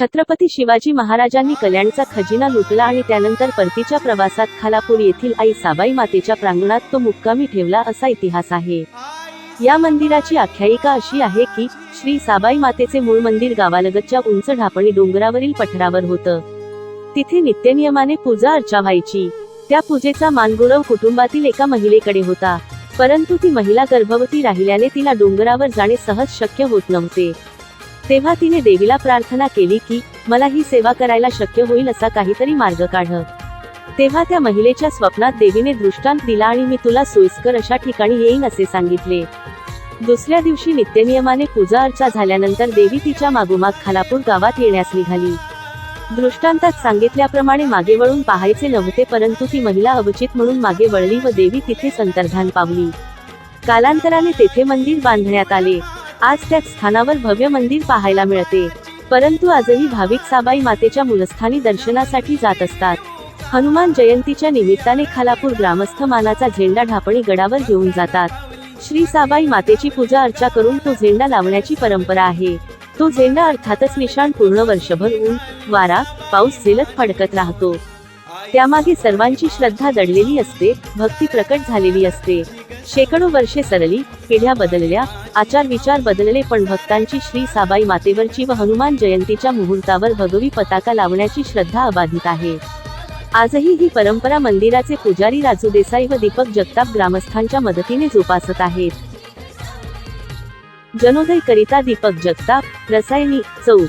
छत्रपती शिवाजी महाराजांनी कल्याणचा खजिना लुटला आणि त्यानंतर परतीच्या प्रवासात खालापूर येथील आई साबाई मातेच्या प्रांगणात तो मुक्कामी ठेवला असा इतिहास आहे. या मंदिराची आख्यायिका अशी आहे की श्री साबाई मातेचे मूळ मंदिर गावालगतच्या उंच ढापणी डोंगरावरील पठारावर होतं. तिथे नित्यनियमाने पूजा अर्चा व्हायची. त्या पूजेचा मानगुरव कुटुंबातील एका महिलेकडे होता. परंतु ती महिला गर्भवती राहिल्याने तिला डोंगरावर जाणे सहज शक्य होत नव्हते. तेव्हा तिने देवीला प्रार्थना केली की मला ही सेवा करायला शक्य होईल असा काहीतरी मार्ग काढ. तेव्हा त्या महिलेच्या स्वप्नात देवीने दृष्टांत दिला आणि मी तुला सोयीस्कर अशा ठिकाणी येईन असे सांगितले. दुसऱ्या दिवशी नित्यनियमाने पूजा अर्चा झाल्यानंतर देवी तिच्या मागोमाग खालापूर गावात येण्यास निघाली. दृष्टांतात सांगितल्याप्रमाणे मागे वळून पाहायचे नव्हते परंतु ती महिला अवचित म्हणून मागे वळली व देवी तिथेच अंतर्धान पावली. कालांतराने तेथे मंदिर बांधण्यात आले. आज त्याच स्थानावर भव्य मंदिर पाहायला मिळते. परंतु आजही भाविक साबाई मातेच्या मूलस्थानी दर्शनासाठी जात असतात. हनुमान जयंतीच्या निमित्ताने खालापूर ग्रामस्थ मानाचा झेंडा ढापणी गडावर घेऊन जातात. श्री साबाई मातेची पूजा अर्चा करून तो झेंडा लावण्याची परंपरा आहे. तो झेंडा अर्थातच निशाण पूर्ण वर्षभर ऊन वारा पाऊस झेलत फडकत राहतो. त्यामागे सर्वांची श्रद्धा दडलेली असते भक्ती प्रकट झालेली असते. शेकडो वर्षे सरली पिढ्या बदलल्या आचार विचार बदलले पण भक्तांची श्री साबाई मातेवरची व हनुमान जयंतीच्या मुहूर्तावर भगवी पताका लावण्याची श्रद्धा अबाधित आहे. आजही ही परंपरा मंदिराचे पुजारी राजू देसाई व दीपक जगताप ग्रामस्थांच्या मदतीने जोपासत आहेत. जनोदय करिता दीपक जगताप रसायनी चौक.